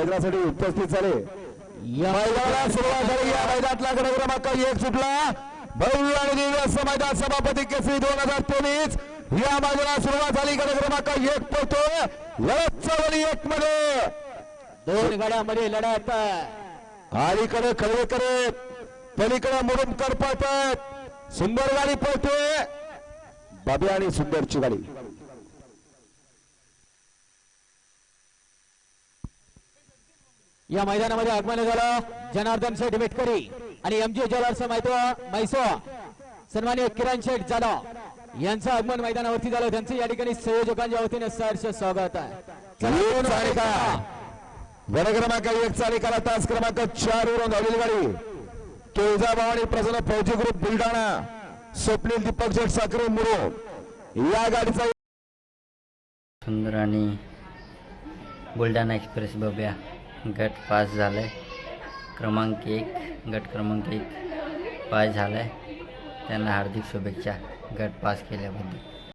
मैदानासाठी उपस्थित झाले. या मैदानाला सुरुवात झाली. या मैदानातला गड क्रमांक एक सुटला. भव्य आणि दिव्य असं मैदान सभापती केसरी दोन हजार तेवीस. या मैदानाला सुरुवात झाली. क्रमांक एक पळतो लढत चवली एक मध्ये दोन गड्यामध्ये लढत. अलीकडे खळवेकर पलीकडे मुरुमकर पळतात सुंदर गाडी पळतोय. बाबी आणि सुंदरची गाडी. या मैदानामध्ये आगमन झालं. जनार्दन शेठ बेटकरी आणि एम जी ज्वेलर्स माहिती मैसो सन्मान्य किरण शेठ जाधव यांचं आगमन मैदानावरती झालं. त्यांचं या ठिकाणी संयोजकांच्या वतीने सहर्ष स्वागत आहे. गड क्रमांक एक चालिकाला तास क्रमांक चार वरून धावलेली गाडी. तुळजाभाऊ आणि प्रसन्न फौजी ग्रुप बुलढाणा. स्वप्नील दीपक शेठ साखरे मुरो. या गाडीचा सुंदर आणि बुलढाणा एक्सप्रेस बब्या गट पास झाला आहे क्रमांक एक गट क्रमांक एक पास झाला आहे त्यांना हार्दिक शुभेच्छा गट पास केल्याबद्दल.